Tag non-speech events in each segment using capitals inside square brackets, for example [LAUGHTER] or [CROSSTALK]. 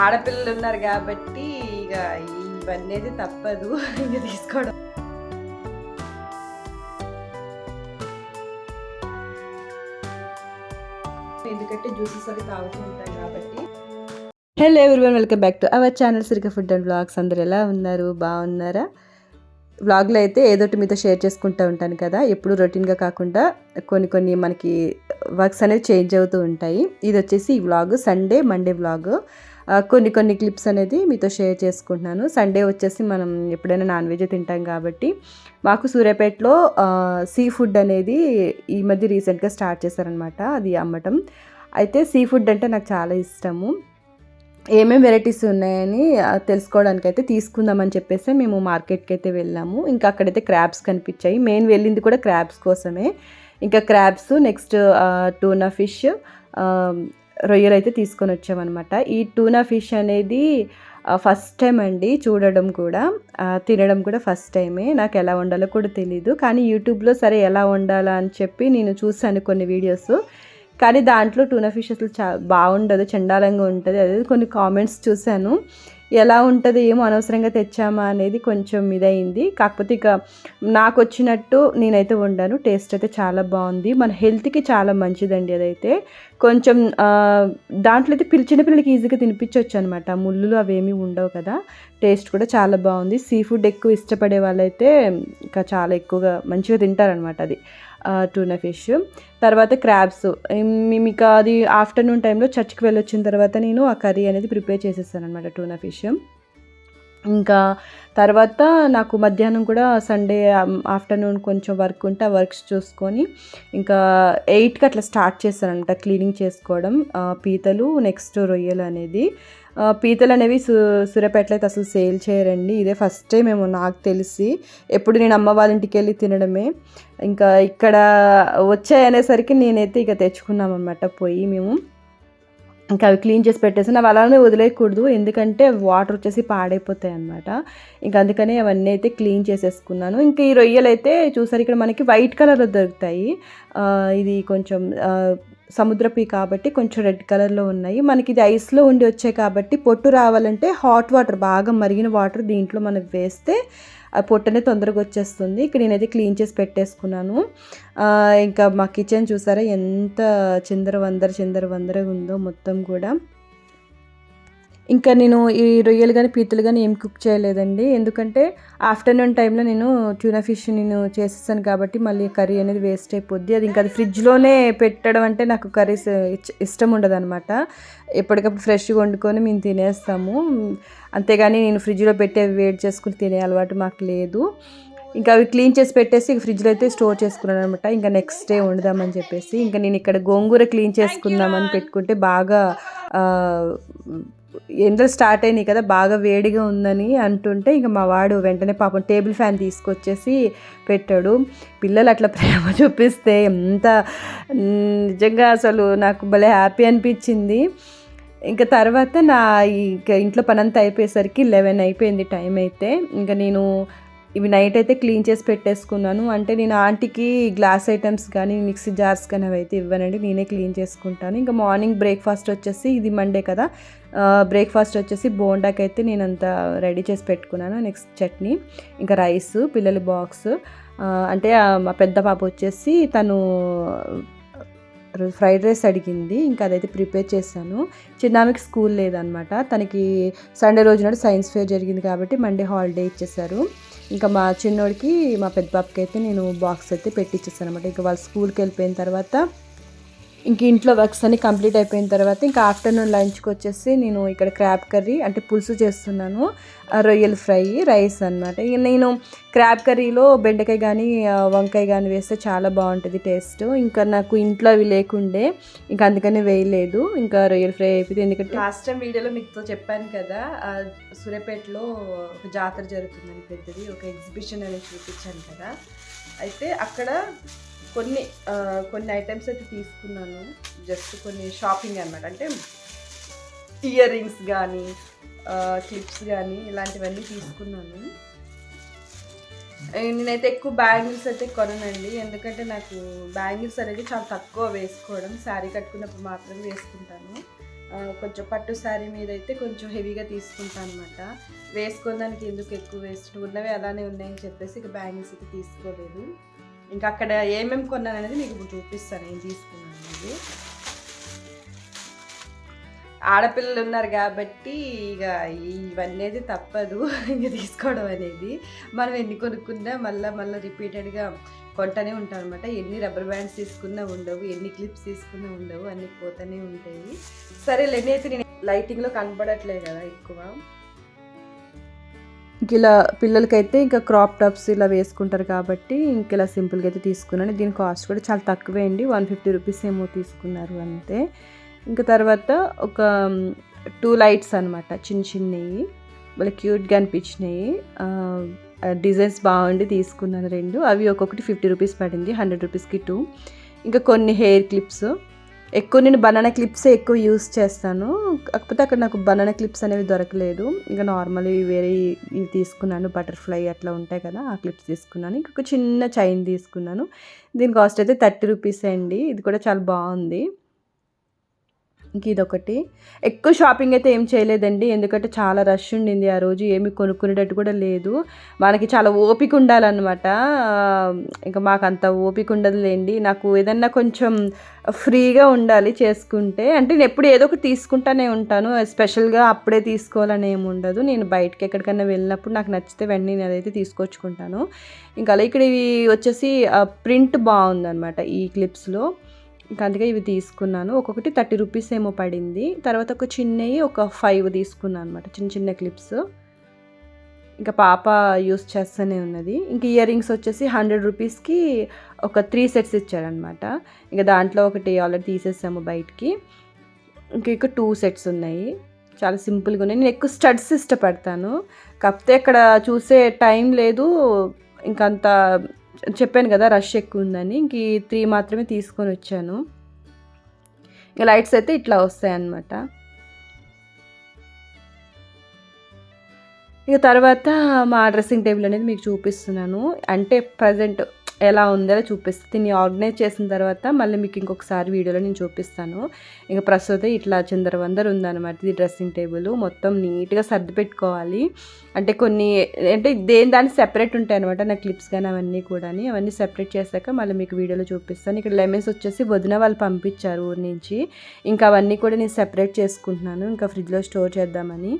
ఆడపిల్లలు ఉన్నారు కాబట్టి ఇక ఇవన్నీ అయితే తప్పదు. ఇక తీసుకోవడం. ఎందుకంటే జ్యూసెస్ అవి తాగుతూ ఉంటాం కాబట్టి. Hello everyone welcome back to our channel Sirika food and blogs అందరు ఎలా ఉన్నారు? బాగున్నారా? బ్లాగ్లో అయితే ఏదోటి మీతో షేర్ చేసుకుంటూ ఉంటాను కదా. ఎప్పుడు రొటీన్గా కాకుండా కొన్ని కొన్ని మనకి వర్క్స్ అనేవి చేంజ్ అవుతూ ఉంటాయి. ఇది వచ్చేసి ఈ వ్లాగ్ సండే మండే వ్లాగ్ కొన్ని కొన్ని క్లిప్స్ అనేది మీతో షేర్ చేసుకుంటున్నాను. సండే వచ్చేసి మనం ఎప్పుడైనా నాన్ వెజ్ తింటాం కాబట్టి మాకు సూర్యాపేటలో సీ ఫుడ్ అనేది ఈ మధ్య రీసెంట్గా స్టార్ట్ చేశారనమాట అది అమ్మటం. అయితే సీ ఫుడ్ అంటే నాకు చాలా ఇష్టము. ఏమేమి వెరైటీస్ ఉన్నాయని తెలుసుకోవడానికి అయితే తీసుకుందామని చెప్పేసి మేము మార్కెట్కి అయితే వెళ్ళాము. ఇంకా అక్కడైతే క్రాబ్స్ కనిపించాయి. మెయిన్ వెళ్ళింది కూడా క్రాబ్స్ కోసమే. ఇంకా క్రాబ్స్ నెక్స్ట్ టూనా ఫిష్ రొయ్యలు అయితే తీసుకొని వచ్చామన్నమాట. ఈ టూనా ఫిష్ అనేది ఫస్ట్ టైం అండి చూడడం కూడా. తినడం కూడా ఫస్ట్ టైమే నాకు ఎలా వండాలో కూడా తెలీదు. కానీ యూట్యూబ్లో సరే ఎలా వండాలా అని చెప్పి నేను చూశాను కొన్ని వీడియోస్ కానీ దాంట్లో టూనా ఫిష్ అసలు చా బాగుండదు చండాలంగా ఉంటుంది. అదే కొన్ని కామెంట్స్ చూశాను. ఎలా ఉంటుంది ఏమో అనవసరంగా తెచ్చామా అనేది కొంచెం ఇదైంది కాకపోతే ఇక నాకు వచ్చినట్టు నేనైతే వండాను. టేస్ట్ అయితే చాలా బాగుంది. మన హెల్త్కి చాలా మంచిదండి అదైతే. కొంచెం దాంట్లో అయితే పిల్ల చిన్నపిల్లలకి ఈజీగా తినిపించవచ్చు అనమాట ముళ్ళులు అవేమీ ఉండవు కదా. టేస్ట్ కూడా చాలా బాగుంది. సీ ఫుడ్ ఎక్కువ ఇష్టపడే వాళ్ళైతే ఇంకా చాలా ఎక్కువగా మంచిగా తింటారనమాట అది. టూనా ఫిష్ తర్వాత క్రాబ్స్ మేము ఇక అది ఆఫ్టర్నూన్ టైంలో చర్చ్కి వెళ్ళొచ్చిన తర్వాత నేను ఆ కర్రీ అనేది ప్రిపేర్ చేసేసాను అనమాట టూనా ఫిష్ ఇంకా తర్వాత నాకు మధ్యాహ్నం కూడా సండే ఆఫ్టర్నూన్ కొంచెం వర్క్ ఉంటే ఆ వర్క్స్ చూసుకొని ఇంకా ఎయిట్కి అట్లా స్టార్ట్ చేశానంట క్లీనింగ్ చేసుకోవడం. పీతలు నెక్స్ట్ రొయ్యలు అనేది. పీతలు అనేవి సు సూర్యాపేటలో అయితే అసలు సేల్ చేయరండి. ఇదే ఫస్ట్ టైం మేము నాకు తెలిసి. ఎప్పుడు నేను అమ్మ వాళ్ళ ఇంటికి వెళ్ళి తినడమే. ఇంకా ఇక్కడ వచ్చాయనేసరికి నేనైతే ఇక తెచ్చుకున్నామనమాట పోయి మేము. ఇంకా అవి క్లీన్ చేసి పెట్టేసి అవి అలానే వదిలేయకూడదు. ఎందుకంటే వాటర్ వచ్చేసి పాడైపోతాయి అనమాట ఇంకా అందుకనే అవన్నీ అయితే క్లీన్ చేసేసుకున్నాను. ఇంకా ఈ రొయ్యలు అయితే చూసారు ఇక్కడ మనకి వైట్ కలర్లో దొరుకుతాయి. ఇది కొంచెం సముద్రపు కాబట్టి కొంచెం రెడ్ కలర్లో ఉన్నాయి. మనకి ఇది ఐస్లో ఉండి వచ్చాయి కాబట్టి పొట్టు రావాలంటే హాట్ వాటర్ బాగా మరిగిన వాటర్ దీంట్లో మనం వేస్తే ఆ పొట్టనే తొందరగా వచ్చేస్తుంది. ఇక్కడ నేనైతే క్లీన్ చేసి పెట్టేసుకున్నాను. ఇంకా మా కిచెన్ చూసారా ఎంత చిందర వందర చిందర వందరగా ఉందో మొత్తం కూడా. ఇంకా నేను ఈ రొయ్యలు కానీ పీతలు కానీ ఏం కుక్ చేయలేదండి. ఎందుకంటే ఆఫ్టర్నూన్ టైంలో నేను ట్యూనా ఫిష్ నేను చేసేసాను కాబట్టి మళ్ళీ కర్రీ అనేది వేస్ట్ అయిపోద్ది. అది ఇంకా అది ఫ్రిడ్జ్లోనే పెట్టడం అంటే నాకు కర్రీస్ ఇష్టం ఉండదు అనమాట ఎప్పటికప్పుడు ఫ్రెష్గా వండుకొని మేము తినేస్తాము. అంతేగాని నేను ఫ్రిడ్జ్లో పెట్టి అవి వేడి చేసుకుని తినే అలవాటు మాకు లేదు. ఇంకా అవి క్లీన్ చేసి పెట్టేసి ఫ్రిడ్జ్లో అయితే స్టోర్ చేసుకున్నాను అనమాట ఇంకా నెక్స్ట్ డే వండుదామని చెప్పేసి. ఇంకా నేను ఇక్కడ గోంగూర క్లీన్ చేసుకుందామని పెట్టుకుంటే బాగా ఎండలు స్టార్ట్ అయినాయి కదా బాగా వేడిగా ఉందని అంటుంటే ఇంకా మా వాడు వెంటనే పాపం టేబుల్ ఫ్యాన్ తీసుకొచ్చేసి పెట్టాడు. పిల్లలు అట్లా ప్రేమ [LAUGHS] చూపిస్తే ఎంత నిజంగా అసలు నాకు భలే హ్యాపీ అనిపించింది. ఇంకా తర్వాత నా ఇంకా ఇంట్లో పనంతా అయిపోయేసరికి లెవెన్ అయిపోయింది టైం అయితే. ఇంకా నేను ఇవి నైట్ అయితే క్లీన్ చేసి పెట్టేసుకున్నాను. అంటే నేను ఆంటీకి గ్లాస్ ఐటమ్స్ కానీ మిక్సీ జార్స్ కానీ అవి అయితే ఇవ్వనండి. నేనే క్లీన్ చేసుకుంటాను. ఇంకా మార్నింగ్ బ్రేక్ఫాస్ట్ వచ్చేసి ఇది మండే కదా. బ్రేక్ఫాస్ట్ వచ్చేసి బోండాకి అయితే నేను అంత రెడీ చేసి పెట్టుకున్నాను. నెక్స్ట్ చట్నీ ఇంకా రైస్ పిల్లల బాక్స్. అంటే మా పెద్ద పాప వచ్చేసి తను ఫ్రైడ్ రైస్ అడిగింది. ఇంకా అదైతే ప్రిపేర్ చేశాను. చిన్నామికి స్కూల్ లేదనమాట. తనకి సండే రోజు నాడు సైన్స్ ఫేర్ జరిగింది కాబట్టి మండే హాలిడే ఇచ్చేసారు ఇంకా మా చిన్నోడికి మా పెద్ద పాపకి అయితే నేను బాక్స్ అయితే పెట్టించేస్తాను అనమాట ఇంకా వాళ్ళు స్కూల్కి వెళ్ళిపోయిన తర్వాత ఇంక ఇంట్లో వర్క్స్ అన్ని కంప్లీట్ అయిపోయిన తర్వాత ఇంకా ఆఫ్టర్నూన్ లంచ్కి వచ్చేసి నేను ఇక్కడ క్రాబ్ కర్రీ అంటే పులుసు చేస్తున్నాను. ఆ రొయ్యల ఫ్రై రైస్ అనమాట నేను క్రాబ్ కర్రీలో బెండకాయ కానీ వంకాయ కానీ వేస్తే చాలా బాగుంటుంది టేస్ట్. ఇంకా నాకు ఇంట్లో అవి లేకుండే ఇంకా అందుకని వేయలేదు. ఇంకా రొయ్యల ఫ్రై అయిపోయింది ఎందుకంటే లాస్ట్ టైం వీడియోలో మీతో చెప్పాను కదా ఆ, సూర్యాపేటలో ఒక జాతర జరుగుతుందని పెద్దది ఒక ఎగ్జిబిషన్ అనేది చూపించాను కదా. అయితే అక్కడ కొన్ని కొన్ని ఐటమ్స్ అయితే తీసుకున్నాను. జస్ట్ కొన్ని షాపింగ్ అనమాట అంటే ఇయర్ రింగ్స్ కానీ క్లిప్స్ కానీ ఇలాంటివన్నీ తీసుకున్నాను. నేనైతే ఎక్కువ బ్యాంగిల్స్ అయితే కొననండి. ఎందుకంటే నాకు బ్యాంగిల్స్ అనేది చాలా తక్కువ వేసుకోవడం శారీ కట్టుకున్నప్పుడు మాత్రమే వేసుకుంటాను. కొంచెం పట్టు శారీ మీద అయితే కొంచెం హెవీగా తీసుకుంటాను అనమాట వేసుకోవడానికి ఎందుకు ఎక్కువ వేస్ట్ ఉన్నవి అలానే ఉన్నాయని చెప్పేసి ఇక బ్యాంగిల్స్ అయితే తీసుకోలేదు. ఇంకా అక్కడ ఏమేమి కొన్నాను అనేది మీకు ఇప్పుడు చూపిస్తాను ఏం తీసుకున్నాను అనేది. ఆడపిల్లలు ఉన్నారు కాబట్టి ఇక ఇవన్నీ అయితే తప్పదు ఇంక తీసుకోవడం అనేది. మనం ఎన్ని కొనుక్కున్నా మళ్ళీ మళ్ళీ రిపీటెడ్గా కొంటనే ఉంటాం అనమాట ఎన్ని రబ్బర్ బ్యాండ్స్ తీసుకున్నా ఉండవు ఎన్ని క్లిప్స్ తీసుకున్నా ఉండవు అన్ని పోతూనే ఉంటాయి. సరే అయితే నేను లైటింగ్లో కనపడట్లేదు కదా ఎక్కువ. ఇంక ఇలా పిల్లలకైతే ఇంకా క్రాప్ టాప్స్ ఇలా వేసుకుంటారు కాబట్టి ఇంక ఇలా సింపుల్గా అయితే తీసుకున్నాను. దీని కాస్ట్ కూడా చాలా తక్కువే అండి. వన్ ఫిఫ్టీ రూపీస్ ఏమో తీసుకున్నారు అంతే. ఇంకా తర్వాత ఒక టూ లైట్స్ అనమాట చిన్న చిన్నవి వాళ్ళ క్యూట్గా అనిపించినాయి డిజైన్స్ బాగుండి తీసుకున్నాను రెండు. అవి ఒక్కొక్కటి ఫిఫ్టీ రూపీస్ పడింది హండ్రెడ్ రూపీస్కి టూ. ఇంకా కొన్ని హెయిర్ క్లిప్స్. ఎక్కువ నేను బనానా క్లిప్సే ఎక్కువ యూస్ చేస్తాను. కాకపోతే అక్కడ నాకు బనానా క్లిప్స్ అనేవి దొరకలేదు. ఇంకా నార్మల్ వేరే ఇవి తీసుకున్నాను బటర్ఫ్లై అట్లా ఉంటాయి కదా ఆ క్లిప్స్ తీసుకున్నాను. ఇంకొక చిన్న చైన్ తీసుకున్నాను. దీని కాస్ట్ అయితే థర్టీ రూపీస్ అండి. ఇది కూడా చాలా బాగుంది. ఇంక ఇదొకటి. ఎక్కువ షాపింగ్ అయితే ఏం చేయలేదండి. ఎందుకంటే చాలా రష్ ఉండింది ఆ రోజు. ఏమి కొనుక్కునేటట్టు కూడా లేదు. మనకి చాలా ఓపిక ఉండాలన్నమాట. ఇంకా మాకు అంత ఓపిక ఉండదులేండి. నాకు ఏదన్నా కొంచెం ఫ్రీగా ఉండాలి చేసుకుంటే. అంటే నేను ఎప్పుడు ఏదో ఒకటి తీసుకుంటానే ఉంటాను. స్పెషల్గా అప్పుడే తీసుకోవాలని ఏమి ఉండదు. నేను బయటకి ఎక్కడికైనా వెళ్ళినప్పుడు నాకు నచ్చితే వెంటనే నేను అదైతే తీసుకొచ్చుకుంటాను. ఇంకా అలా ఇక్కడ ఇవి వచ్చేసి ప్రింట్ బాగుందన్నమాట ఈ క్లిప్స్లో. ఇంకా అందుకే ఇవి తీసుకున్నాను. ఒక్కొక్కటి థర్టీ రూపీస్ ఏమో పడింది. తర్వాత ఒక చిన్నవి ఒక ఫైవ్ తీసుకున్నాను అనమాట చిన్న చిన్న క్లిప్స్. ఇంకా పాప యూస్ చేస్తూనే ఉన్నది. ఇంకా ఇయర్ రింగ్స్ వచ్చేసి హండ్రెడ్ రూపీస్కి ఒక త్రీ సెట్స్ ఇచ్చారనమాట ఇంకా దాంట్లో ఒకటి ఆల్రెడీ తీసేసాము బయటికి. ఇంక ఇక టూ సెట్స్ ఉన్నాయి. చాలా సింపుల్గా ఉన్నాయి. నేను ఎక్కువ స్టడ్స్ ఇష్టపడతాను. కాకపోతే అక్కడ చూసే టైం లేదు. ఇంకంత చెప్పాను కదా రష్ ఎక్కువ ఉందని ఇంక ఈ త్రీ మాత్రమే తీసుకొని వచ్చాను. ఇంకా లైట్స్ అయితే ఇట్లా వస్తాయి అన్నమాట ఇక తర్వాత మా డ్రెస్సింగ్ టేబుల్ అనేది మీకు చూపిస్తున్నాను. అంటే ప్రజెంట్ ఎలా ఉందో చూపిస్తాను దీన్ని ఆర్గనైజ్ చేసిన తర్వాత మళ్ళీ మీకు ఇంకొకసారి వీడియోలో నేను చూపిస్తాను. ఇంకా ప్రస్తుతం ఇట్లా చిందరవందర ఉందన్నమాట ఇది డ్రెస్సింగ్ టేబుల్. మొత్తం నీట్గా సర్ది పెట్టుకోవాలి. అంటే కొన్ని అంటే దేని దాన్ని సెపరేట్ ఉంటాయి అనమాట నా క్లిప్స్ కానీ అవన్నీ కూడా అవన్నీ సెపరేట్ చేశాక మళ్ళీ మీకు వీడియోలో చూపిస్తాను. ఇక్కడ లెమన్స్ వచ్చేసి వదిన వాళ్ళు పంపించారు ఊరి నుంచి. ఇంకా అవన్నీ కూడా నేను సెపరేట్ చేసుకుంటున్నాను. ఇంకా ఫ్రిడ్జ్లో స్టోర్ చేద్దామని.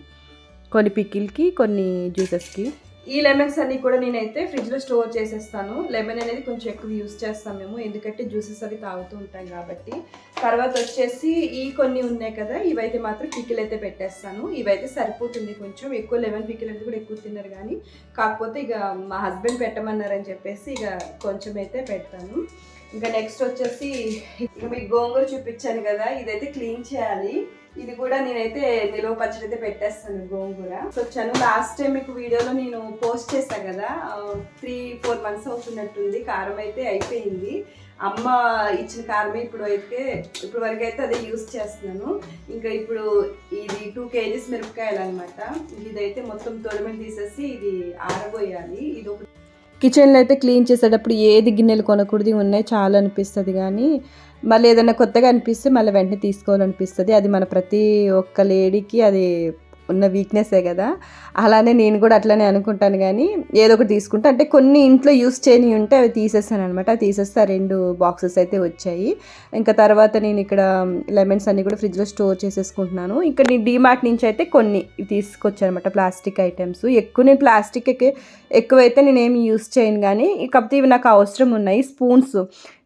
కొన్ని పికిల్కి కొన్ని జ్యూసెస్కి. ఈ లెమన్స్ అన్నీ కూడా నేనైతే ఫ్రిడ్జ్లో స్టోర్ చేసేస్తాను. లెమన్ అనేది కొంచెం ఎక్కువ యూస్ చేస్తాం మేము. ఎందుకంటే జ్యూసెస్ అవి తాగుతూ ఉంటాం కాబట్టి. తర్వాత వచ్చేసి ఈ కొన్ని ఉన్నాయి కదా ఇవైతే మాత్రం పికిల్ అయితే పెట్టేస్తాను. ఇవైతే సరిపోతుంది కొంచెం. ఎక్కువ లెమన్ పికిల్ అనేది కూడా ఎక్కువ తిన్నారు కానీ కాకపోతే ఇక మా హస్బెండ్ పెట్టమన్నారని చెప్పేసి ఇక కొంచెం అయితే పెడతాను. ఇంకా నెక్స్ట్ వచ్చేసి ఇక మీకు గోంగూర చూపించాను కదా ఇదైతే క్లీన్ చేయాలి. ఇది కూడా నేనైతే నిలువ పచ్చడి అయితే పెట్టేస్తాను గోంగూర. వచ్చాను లాస్ట్ టైం మీకు వీడియోలో నేను పోస్ట్ చేస్తాను కదా త్రీ ఫోర్ మంత్స్ అవుతున్నట్టుంది కారం అయితే అయిపోయింది. అమ్మ ఇచ్చిన కారమే ఇప్పుడు అయితే ఇప్పుడు వరకు అయితే అదే యూస్ చేస్తున్నాను. ఇంకా ఇప్పుడు ఇది టూ కేజీస్ మిరపకాయలు అనమాట ఇదైతే మొత్తం తొడిమెలు తీసేసి ఇది ఆరబోయాలి. ఇది ఒక కిచెన్లో అయితే క్లీన్ చేసేటప్పుడు ఏది గిన్నెలు కొనకూడదు ఉన్నాయి చాలా అనిపిస్తుంది కానీ మళ్ళీ ఏదైనా కొత్తగా అనిపిస్తే మళ్ళీ వెంటనే తీసుకోవాలనిపిస్తుంది. అది మన ప్రతి ఒక్క లేడీకి అది ఉన్న వీక్నెస్సే కదా. అలానే నేను కూడా అట్లనే అనుకుంటాను కానీ ఏదో ఒకటి తీసుకుంటా. అంటే కొన్ని ఇంట్లో యూస్ చేయని ఉంటే అవి తీసేస్తాను అనమాట తీసేస్తే ఆ రెండు బాక్సెస్ అయితే వచ్చాయి. ఇంకా తర్వాత నేను ఇక్కడ లెమన్స్ అన్ని కూడా ఫ్రిడ్జ్లో స్టోర్ చేసేసుకుంటున్నాను. ఇక్కడ నేను డీమార్ట్ నుంచి అయితే కొన్ని తీసుకొచ్చాను అనమాట ప్లాస్టిక్ ఐటమ్స్. ఎక్కువ నేను ప్లాస్టిక్ ఎక్కువైతే నేను యూస్ చేయను కానీ కాకపోతే ఇవి నాకు అవసరం ఉన్నాయి. స్పూన్స్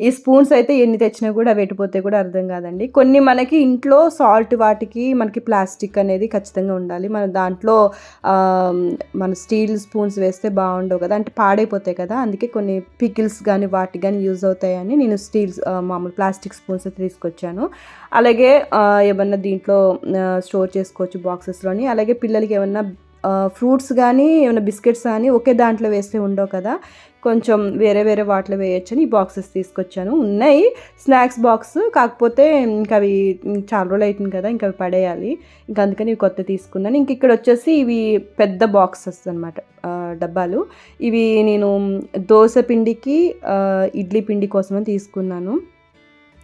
ఈ స్పూన్స్ అయితే ఎన్ని తెచ్చినా కూడా పెట్టిపోతే కూడా అర్థం కాదండి. కొన్ని మనకి ఇంట్లో సాల్ట్ వాటికి మనకి ప్లాస్టిక్ అనేది ఖచ్చితంగా ఉండాలి. మన దాంట్లో మన స్టీల్ స్పూన్స్ వేస్తే బాగుండవు కదా. అంటే పాడైపోతాయి కదా. అందుకే కొన్ని పికిల్స్ కానీ వాటికి కానీ యూజ్ అవుతాయని నేను స్టీల్ మామూలు ప్లాస్టిక్ స్పూన్స్ అయితే తీసుకొచ్చాను. అలాగే ఏమన్నా దీంట్లో స్టోర్ చేసుకోవచ్చు బాక్సెస్లోని. అలాగే పిల్లలకి ఏమన్నా ఫ్రూట్స్ కానీ ఏమైనా బిస్కెట్స్ కానీ ఒకే దాంట్లో వేస్తే ఉండవు కదా. కొంచెం వేరే వేరే వాటిలో వేయొచ్చని ఈ బాక్సెస్ తీసుకొచ్చాను. ఉన్నాయి. స్నాక్స్ బాక్స్ కాకపోతే ఇంకా అవి చాలా రోజులు అవుతుంది కదా ఇంకా అవి పడేయాలి. ఇంకా అందుకని ఇవి కొత్త తీసుకున్నాను. ఇంక ఇక్కడ వచ్చేసి ఇవి పెద్ద బాక్సెస్ అనమాట డబ్బాలు. ఇవి నేను దోశ పిండికి ఇడ్లీ పిండి కోసమని తీసుకున్నాను.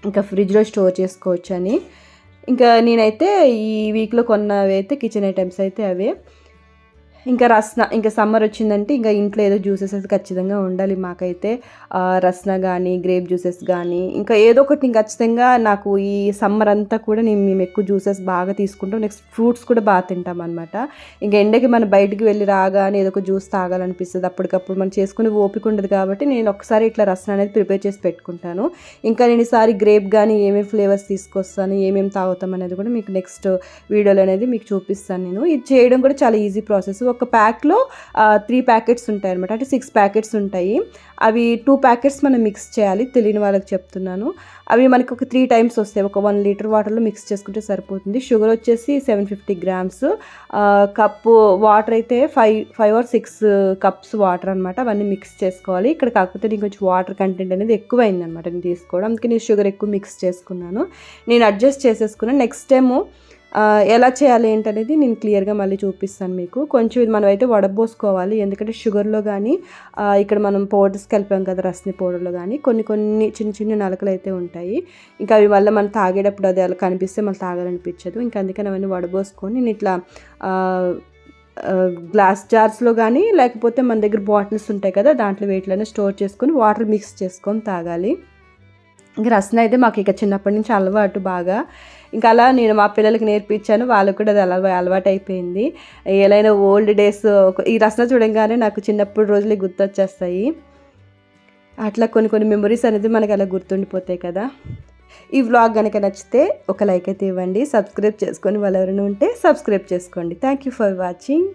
ఇంకా ఫ్రిడ్జ్లో స్టోర్ చేసుకోవచ్చని. ఇంకా నేనైతే ఈ వీక్లో కొన్నవి అయితే కిచెన్ ఐటమ్స్ అయితే అవే. ఇంకా రస్న ఇంకా సమ్మర్ వచ్చిందంటే ఇంకా ఇంట్లో ఏదో జ్యూసెస్ అయితే ఖచ్చితంగా ఉండాలి మాకైతే. రస్న కానీ గ్రేప్ జ్యూసెస్ కానీ ఇంకా ఏదో ఒకటి నేను ఖచ్చితంగా నాకు ఈ సమ్మర్ అంతా కూడా నేను మేము ఎక్కువ జ్యూసెస్ బాగా తీసుకుంటాం. నెక్స్ట్ ఫ్రూట్స్ కూడా బాగా తింటాం అనమాట ఇంకా ఎండకి మనం బయటికి వెళ్ళి రాగానే ఏదో ఒక జ్యూస్ తాగాలనిపిస్తుంది. అప్పటికప్పుడు మనం చేసుకునే ఓపిక ఉండదు కాబట్టి నేను ఒకసారి ఇట్లా రసన అనేది ప్రిపేర్ చేసి పెట్టుకుంటాను. ఇంకా నేను ఈసారి గ్రేప్ కానీ ఏమేమి ఫ్లేవర్స్ తీసుకొస్తాను ఏమేమి తాగుతాం అనేది కూడా మీకు నెక్స్ట్ వీడియోలో అనేది మీకు చూపిస్తాను నేను. ఇది చేయడం కూడా చాలా ఈజీ ప్రాసెస్. ఒక ప్యాక్లో త్రీ ప్యాకెట్స్ ఉంటాయి అనమాట అంటే సిక్స్ ప్యాకెట్స్ ఉంటాయి. అవి టూ ప్యాకెట్స్ మనం మిక్స్ చేయాలి. తెలియని వాళ్ళకి చెప్తున్నాను. అవి మనకి ఒక త్రీ టైమ్స్ వస్తాయి. ఒక వన్ లీటర్ వాటర్లో మిక్స్ చేసుకుంటే సరిపోతుంది. షుగర్ వచ్చేసి seven fifty grams. Cup water అయితే five five or six cups water అనమాట అవన్నీ మిక్స్ చేసుకోవాలి. ఇక్కడ కాకపోతే నేను కొంచెం వాటర్ కంటెంట్ అనేది ఎక్కువైంది అనమాట నేను తీసుకోవడం. అందుకే నేను షుగర్ ఎక్కువ మిక్స్ చేసుకున్నాను. నేను అడ్జస్ట్ చేసేసుకున్నాను. నెక్స్ట్ టైము ఎలా చేయాలి ఏంటనేది నేను క్లియర్గా మళ్ళీ చూపిస్తాను మీకు. కొంచెం ఇది మనం అయితే వడబోసుకోవాలి. ఎందుకంటే షుగర్లో కానీ ఇక్కడ మనం పౌడర్స్ కలిపాం కదా రస్ని పౌడర్లో కానీ కొన్ని కొన్ని చిన్న చిన్న నలకలు అయితే ఉంటాయి. ఇంకా అవి మళ్ళీ మనం తాగేటప్పుడు అది అలా కనిపిస్తే మళ్ళీ తాగాలనిపించదు. ఇంకా అందుకని అవన్నీ వడబోసుకొని నేను ఇట్లా గ్లాస్ జార్స్లో కానీ లేకపోతే మన దగ్గర బాటిల్స్ ఉంటాయి కదా దాంట్లో వేటిలోనే స్టోర్ చేసుకొని వాటర్ మిక్స్ చేసుకొని తాగాలి. ఇంక రసన అయితే మాకు ఇక చిన్నప్పటి నుంచి అలవాటు బాగా. ఇంకా అలా నేను మా పిల్లలకి నేర్పించాను వాళ్ళకు కూడా అది అలవా అలవాటు అయిపోయింది ఎలా ఓల్డ్ డేస్ ఈ రసన చూడంగానే నాకు చిన్నప్పుడు రోజులే గుర్తొచ్చేస్తాయి. అట్లా కొన్ని కొన్ని మెమరీస్ అనేది మనకు అలా గుర్తుండిపోతాయి కదా. ఈ వ్లాగ్ కనుక నచ్చితే ఒక లైక్ అయితే ఇవ్వండి. సబ్స్క్రైబ్ చేసుకొని వాళ్ళు ఎవరైనా ఉంటే సబ్స్క్రైబ్ చేసుకోండి. Thank you for watching.